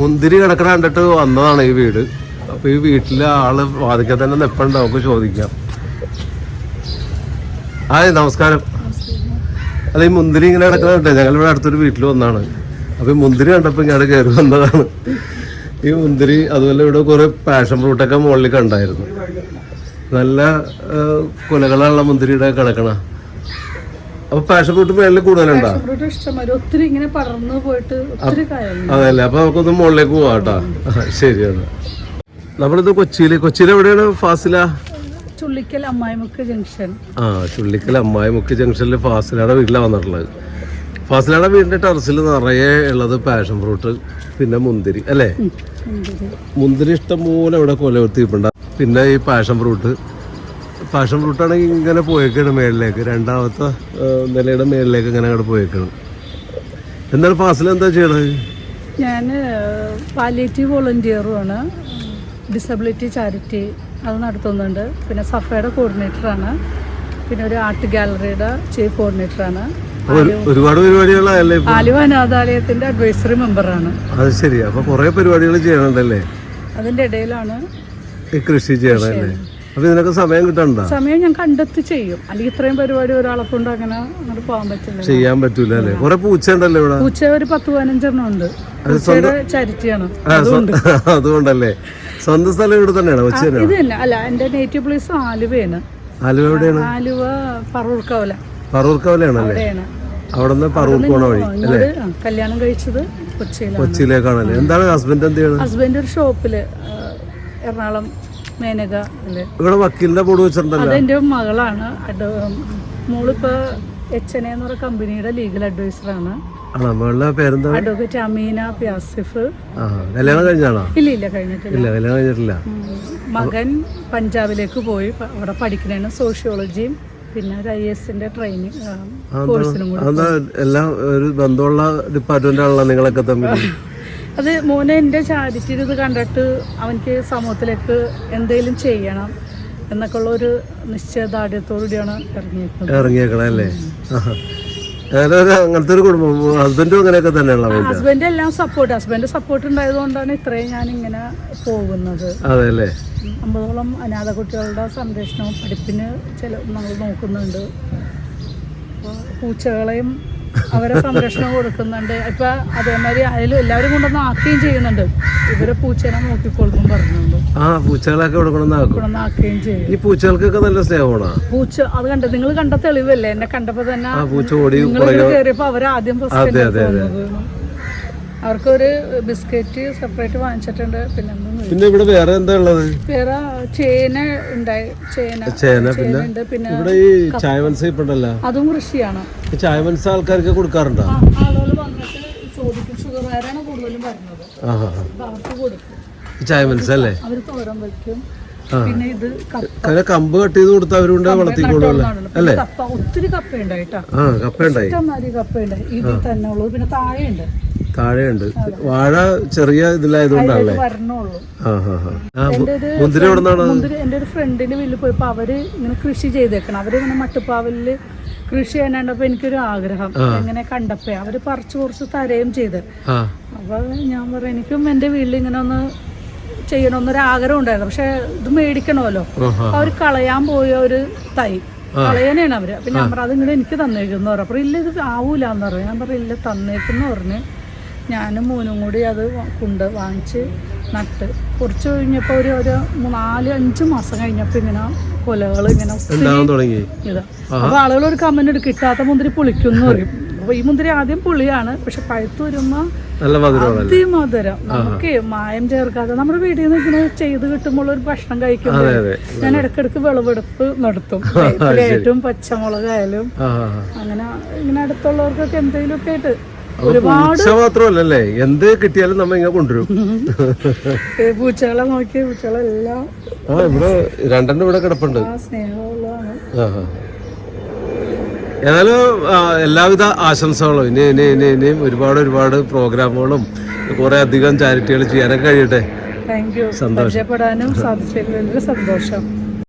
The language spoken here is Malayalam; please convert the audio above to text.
മുന്തിരി കിടക്കണ കണ്ടിട്ട് വന്നതാണ് ഈ വീട്. അപ്പൊ ഈ വീട്ടിലെ ആൾ വാദിക്കാൻ തന്നെ നിപ്പുണ്ട്. നമുക്ക് ചോദിക്കാം. ഹായ് നമസ്കാരം. അല്ല ഈ മുന്തിരി ഇങ്ങനെ കിടക്കണ ഞങ്ങൾ ഇവിടെ അടുത്തൊരു വീട്ടിൽ വന്നാണ് അപ്പൊ ഈ മുന്തിരി കണ്ടപ്പോ ഇങ്ങോട്ട് കയറി വന്നതാണ്. ഈ മുന്തിരി അതുപോലെ ഇവിടെ കുറെ പാഷൻ ഫ്രൂട്ടൊക്കെ മുകളിൽ കണ്ടായിരുന്നു. നല്ല കുലകളുള്ള മുന്തിരിയുടെ കിടക്കണ. അപ്പൊ പാഷൻ ഫ്രൂട്ട് മേളിൽ കൂടുതലുണ്ടോ? ഫ്രൂട്ട് ഒത്തിരി ഇങ്ങനെ പടർന്നു പോയിട്ട് ഒത്തിരി അതല്ലേ അപ്പൊ നമുക്കൊന്ന് മുകളിലേക്ക് പോവാട്ടോ ശരിയാണ് നമ്മളിത് കൊച്ചിയിൽ കൊച്ചിയിൽ എവിടെയാണ് ഫാസില? ചുള്ളിക്കൽ അമ്മായിമുക്ക് ജംഗ്ഷൻ. ആ ചുള്ളിക്കൽ അമ്മായി മുക്ക് ജംഗ്ഷനിൽ ഫാസിലയുടെ വീട്ടിലാണ് വന്നിട്ടുള്ളത്. ഫാസിലയുടെ വീടിന്റെ ടെറസിൽ നിറയെ ഉള്ളത് പാഷൻ ഫ്രൂട്ട് പിന്നെ മുന്തിരി അല്ലേ? മുന്തിരി. ഇഷ്ടം പോലെ ഇവിടെ കൊല പിന്നെ ഈ പാഷൻ ഫ്രൂട്ട് പാഷൻ ഫ്രൂട്ടാണെങ്കിൽ ഇങ്ങനെ പോയേക്കാണ് മേളിലേക്ക്. രണ്ടാമത്തെ നിലയുടെ മേളിലേക്ക് ഇങ്ങനെ അങ്ങോട്ട് പോയേക്കാണ്. എന്താണ് ഫാസിൽ എന്താ ചെയ്യണത്? ഞാൻ പാലിയേറ്റീവ് വോളണ്ടിയറുമാണ് ഡിസബിലിറ്റി ചാരിറ്റി അത് നടത്തുന്നുണ്ട്. പിന്നെ സഫയുടെ കോർഡിനേറ്ററാണ് പിന്നെ ഒരു ആർട്ട് ഗാലറിയുടെ ചീഫ് കോർഡിനേറ്ററാണ് ഒരു- ഒരുപാട് പരിപാടികളായല്ലേ ആലുവ അനാഥാലയത്തിന്റെ അഡ്വൈസറി മെമ്പറാണ് അത് ശരി. അപ്പൊ കുറെ പരിപാടികൾ ചെയ്യണുണ്ടല്ലേ? അതിന്റെ ഇടയിലാണ് കൃഷി ചെയ്യണല്ലേ അപ്പൊ ഇതിനൊക്കെ സമയം കിട്ടണ്ട? സമയം ഞാൻ കണ്ടെത്തി ചെയ്യും. അല്ലെങ്കിൽ ഇത്രയും പരിപാടി ഒരാളെ കൊണ്ട് അങ്ങനെ അങ്ങോട്ട് പോകാൻ പറ്റില്ല. ചെയ്യാൻ പറ്റൂല അല്ലേ? കുറെ പൂച്ച ഉണ്ടല്ലോ ഇവിടെ. പൂച്ച ഒരു പത്ത് പതിനഞ്ചെണ്ണം ഉണ്ട്. ചാരിറ്റിയാണ്. അതുകൊണ്ടല്ലേ? സ്വന്തം സ്ഥലം ഇവിടെ തന്നെയാണ് ഇത് തന്നെ അല്ല എന്റെ നേറ്റീവ് പ്ലേസ് ആലുവയാണ്. ആലുവ എവിടെയാണ്? ആലുവ പറൂർക്കവല പറൂർക്കവലയാണല്ലേ അവിടെയാണ്. അവിടെ നിന്ന് പോണ വഴി അല്ലേ? കല്യാണം കഴിച്ചത് കൊച്ചിയിലാണ്. കൊച്ചിയിലേക്കാണല്ലേ? എന്താണ് ഹസ്ബൻഡ് എന്ത് ചെയ്യണം ഹസ്ബൻഡ് ഒരു ഷോപ്പിൽ എറണാകുളം മേനക അല്ലേ? ഇവിടെ വക്കീലിന്റെ ബോർഡ് വെച്ചിട്ടുണ്ടല്ലോ? അതെന്റെ മകളാണ്. മോളിപ്പോ എച്ച് എൻ എന്ന് പറയുന്ന കമ്പനിയുടെ ലീഗൽ അഡ്വൈസർ ആണ്. അഡ്വക്കേറ്റ് അമീന പ്യാസിഫ് കല്യാണം കഴിഞ്ഞാണോ? ഇല്ല ഇല്ല കഴിഞ്ഞിട്ടില്ല. കല്യാണം. മകൻ പഞ്ചാബിലേക്ക് പോയി. അവിടെ പഠിക്കണേന് സോഷ്യോളജിയും പിന്നെ ഒരു ഐ എസിന്റെ ട്രെയിനിങ് കോഴ്സിനും എല്ലാം ഒരു ബന്ധമുള്ള ഡിപ്പാർട്ട്മെന്റ് ആണല്ലോ നിങ്ങളൊക്കെ തമ്മിൽ അത് മോനെ എന്റെ ചാരിറ്റി ഇത് കണ്ടിട്ട് അവനിക്ക് സമൂഹത്തിലേക്ക് എന്തെങ്കിലും ചെയ്യണം എന്നൊക്കെ ഉള്ള ഒരു നിശ്ചയദാർഢ്യത്തോടുകൂടിയാണ് ഇറങ്ങിയേക്കുന്നത്. ഇറങ്ങിയേക്കണം അല്ലേ? അങ്ങനത്തെ ഒരു കുടുംബം ഹസ്ബൻഡും അങ്ങനെയൊക്കെ തന്നെയുള്ള അവന്റെ ഹസ്ബൻഡ് എല്ലാം സപ്പോർട്ട് ഹസ്ബൻഡ് സപ്പോർട്ട് ഉണ്ടായത് കൊണ്ടാണ് ഇത്രയും ഞാൻ ഇങ്ങനെ പോകുന്നത്. അതെ അല്ലേ അമ്പതോളം അനാഥ കുട്ടികളുടെ സംരക്ഷണവും പഠിപ്പിന് ചില നമ്മൾ നോക്കുന്നുണ്ട്. പൂച്ചകളെയും അവരെ സംരക്ഷണം കൊടുക്കുന്നുണ്ട്. ഇപ്പൊ അതേമാതിരി അതിൽ എല്ലാവരും കൊണ്ടുവന്ന് ആക്കുകയും ചെയ്യുന്നുണ്ട്. ഇവരെ പൂച്ചേനെ നോക്കിക്കൊള്ളും പറഞ്ഞുണ്ട് ആ പൂച്ചകളൊക്കെ കൊടുക്കണം ആക്കുകയും ചെയ്യും. ഈ പൂച്ചകൾക്കൊക്കെ നല്ല സ്നേഹമാണ്? പൂച്ച അത് കണ്ട നിങ്ങൾ കണ്ട തെളിവല്ലേ? എന്നെ കണ്ടപ്പോ തന്നെ ആ പൂച്ച ഓടി കയറിയപ്പോ അവരാദ്യം. അവർക്കൊരു ബിസ്ക്കറ്റ് സെപ്പറേറ്റ് വാങ്ങിച്ചിട്ടുണ്ട്. പിന്നെ പിന്നെ ഇവിടെ വേറെ എന്താ ഉള്ളത്? വേറെ ചേന ഉണ്ടായി. ചേന. ചേന പിന്നെ? പിന്നെ ഇവിടെ ഈ ചായ മനസ്സ ഉണ്ടല്ലോ. അതും കൃഷിയാണ്. ഈ ചായ മനസ്സ ആൾക്കാർക്ക് കൊടുക്കാറുണ്ടോ ആളുകൾ വന്നിട്ട് ചോദിക്കും. ഷുഗർകാരാണ് കൂടുതലും വരുന്നത്. ആ ആ, ആ. അവർക്ക് കൊടുക്കും. ഈ ചായ മനസ്സ അല്ലേ? അവർ തോരൻ വയ്ക്കും പിന്നെ ഇത് അങ്ങനെ കമ്പ് കട്ട് ചെയ്ത് കൊടുത്ത അവരുണ്ട് വളർത്തിക്കോളൂ അല്ലേ? കപ്പ ഒത്തിരി കപ്പ ഉണ്ടായിട്ടാ കപ്പ ഉണ്ടായി കപ്പ ഉണ്ടായി ഇതിൽ തന്നെ ഉള്ളൂ പിന്നെ താഴെയുണ്ട്. താഴെയുണ്ട്. വാഴ ചെറിയ ഇതിലായതുകൊണ്ടാണല്ലേ മുന്തിരി എവിടെ നിന്നാണ് എന്റെ ഒരു ഫ്രണ്ടിന്റെ വീട്ടിൽ പോയി അവർ ഇങ്ങനെ കൃഷി ചെയ്തേക്കണം. അവർ ഇങ്ങനെ മട്ടുപ്പാവലിൽ കൃഷി ചെയ്യാനുണ്ടപ്പോ എനിക്കൊരു ആഗ്രഹം. എങ്ങനെ കണ്ടപ്പോ അവർ പറിച്ചു കുറച്ച് തരയും ചെയ്ത്. അപ്പൊ ഞാൻ പറയാം എനിക്കും എന്റെ വീട്ടിൽ ഇങ്ങനെ ഒന്ന് ചെയ്യണമെന്നൊരു ആഗ്രഹം ഉണ്ടായിരുന്നു. പക്ഷെ ഇത് മേടിക്കണമല്ലോ. അവർ അവർ കളയാൻ പോയ ഒരു തൈ. കളയാനാണ് അവർ. അപ്പൊ ഞാൻ പറഞ്ഞു അതിങ്ങനെ എനിക്ക് തന്നേക്കുന്നു പറഞ്ഞു. അപ്പൊ ഇല്ല ഇത് ആവൂലെന്ന് പറഞ്ഞു. ഞാൻ പറഞ്ഞു ഇല്ല തന്നേക്കെന്ന് പറഞ്ഞ്. ഞാനും മോനും കൂടി അത് കൊണ്ട് വാങ്ങിച്ച് നട്ട്. കുറച്ച് കഴിഞ്ഞപ്പോൾ ഒരു ഒരു നാല് അഞ്ച് മാസം കഴിഞ്ഞപ്പോൾ ഇങ്ങനെ കൊലകൾ ഇങ്ങനെ ഇതാ. അപ്പൊ ആളുകൾ ഒരു കമന്റ് എടുക്കും കിട്ടാത്ത മുന്തിരി പുളിക്കും പറയും. അപ്പൊ ഈ മുന്തിരി ആദ്യം പുളിയാണ് പക്ഷെ പഴുത്ത് വരുമ്പോ നല്ല മധുരമാണ് അതിമധുരം. നമുക്ക് മായം ചേർക്കാതെ നമ്മുടെ വീട്ടിൽ നിന്ന് ഇങ്ങനെ ചെയ്ത് കിട്ടുമ്പോൾ ഒരു ഭക്ഷണം കഴിക്കുമ്പോൾ ഞാൻ ഇടക്കിടക്ക് വിളവെടുപ്പ് നടത്തും. ഏറ്റവും പച്ചമുളകായാലും. അങ്ങനെ ഇങ്ങനെ അടുത്തുള്ളവർക്കൊക്കെ എന്തെങ്കിലുമൊക്കെ ആയിട്ട് പൂച്ച മാത്രമല്ലല്ലേ? എന്ത് കിട്ടിയാലും നമ്മ ഇങ്ങനെ കൊണ്ടുവരും. പൂച്ചകളെ നോക്കി പൂച്ചകളെല്ലാം ആ ഇവിടെ രണ്ടെണ്ണം ഇവിടെ കിടപ്പുണ്ട്. ഏതായാലും എല്ലാവിധ ആശംസകളും. ഇനി ഇനി ഇനി ഇനിയും ഒരുപാട് ഒരുപാട് പ്രോഗ്രാമുകളും കുറെ അധികം ചാരിറ്റികൾ ചെയ്യാനൊക്കെ കഴിയട്ടെ. പരിചയപ്പെടാനും സാധിച്ചതിൽ സന്തോഷം.